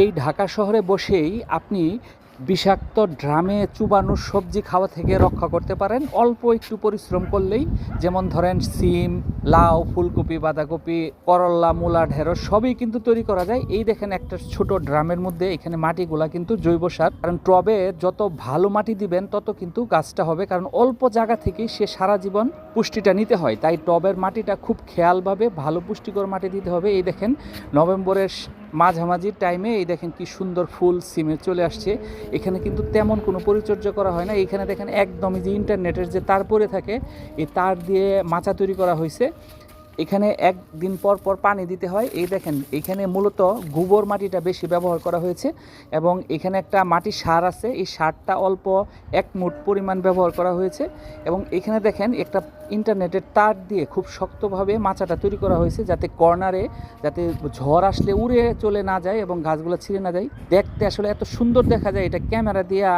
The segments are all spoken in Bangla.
এই ঢাকা শহরে বসেই আপনি বিষাক্ত ড্রামে চুবানো সবজি খাওয়া থেকে রক্ষা করতে পারেন। অল্প একটু পরিশ্রম করলেই যেমন ধরেন সিম, লাউ, ফুলকপি, বাঁধাকপি করল্লা মূলা, ঢেঁড়স সবই কিন্তু তৈরি করা যায়। এই দেখেন একটা ছোট ড্রামের মধ্যে এখানে মাটিগুলা কিন্তু জৈব সার। কারণ টবে যত ভালো মাটি দিবেন, তত কিন্তু গাছটা হবে। কারণ অল্প জায়গা থেকেই সে সারা জীবন পুষ্টিটা নিতে হয়। তাই টবের মাটিটা খুব খেয়ালভাবে ভালো পুষ্টিকর মাটি দিতে হবে। এই দেখেন, নভেম্বরের মাঝামাঝি টাইমে এই দেখেন কি সুন্দর ফুল সিমে চলে আসছে। এখানে কিন্তু তেমন কোনো পরিচর্যা করা হয় না। এখানে দেখেন একদমই যে ইন্টারনেটের যে তার পরে থাকে, এই তার দিয়ে মাচা তৈরি করা হয়েছে। এখানে একদিন পর পর পানি দিতে হয়। এই দেখেন, এখানে মূলত গোবর মাটিটা বেশি ব্যবহার করা হয়েছে এবং এখানে একটা মাটির সার আছে। এই সারটা অল্প এক মুঠ পরিমাণ ব্যবহার করা হয়েছে এবং এখানে দেখেন একটা ইন্টারনেটের তার দিয়ে খুব শক্তভাবে মাচাটা তৈরি করা হয়েছে যাতে কর্নারে যাতে ঝড় আসলে উড়ে চলে না যায় এবং গাছগুলো ছিঁড়ে না যায়। দেখতে আসলে এত সুন্দর দেখা যায়, এটা ক্যামেরা দিয়া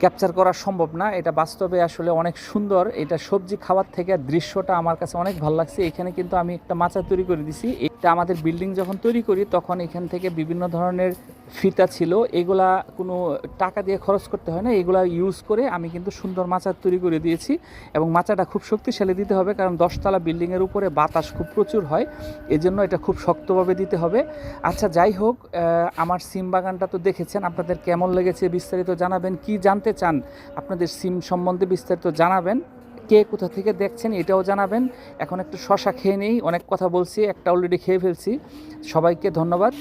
ক্যাপচার করা সম্ভব না। এটা বাস্তবে আসলে অনেক সুন্দর। এটা সবজি খাওয়ার থেকে দৃশ্যটা আমার কাছে অনেক ভালো লাগছে। এখানে কিন্তু আমি একটা মাচা তৈরি করে দিছি। এটা আমাদের বিল্ডিং যখন তৈরি করি, তখন এখান থেকে বিভিন্ন ধরনের ফিতা ছিল। এগুলা কোনো টাকা দিয়ে খরচ করতে হয় না। এগুলা ইউজ করে আমি কিন্তু সুন্দর মাচা তৈরি করে দিয়েছি। এবং মাচাটা খুব শক্তিশালী দিতে হবে, কারণ দশতলা বিল্ডিংয়ের উপরে বাতাস খুব প্রচুর হয়। এজন্য এটা খুব শক্তভাবে দিতে হবে। আচ্ছা যাই হোক আমার সিম বাগানটা তো দেখেছেন। আপনাদের কেমন লেগেছে বিস্তারিত জানাবেন। কি জানতে চান, আপনাদের সিম সম্বন্ধে বিস্তারিত জানাবেন, কে কোথা থেকে দেখছেন এটাও জানাবেন। এখন একটু শশা খেয়ে নেই, অনেক কথা বলছি, একটা অলরেডি খেয়ে ফেলছি। সবাইকে ধন্যবাদ।